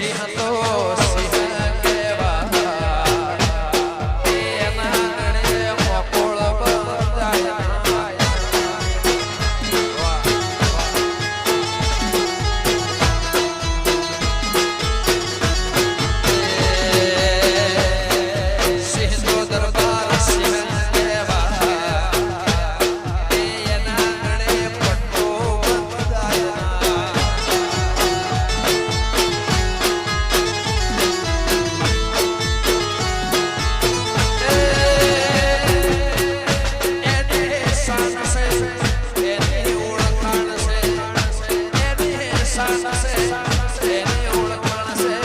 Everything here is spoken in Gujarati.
Sheikh છે, એની ઓળખાણ છે,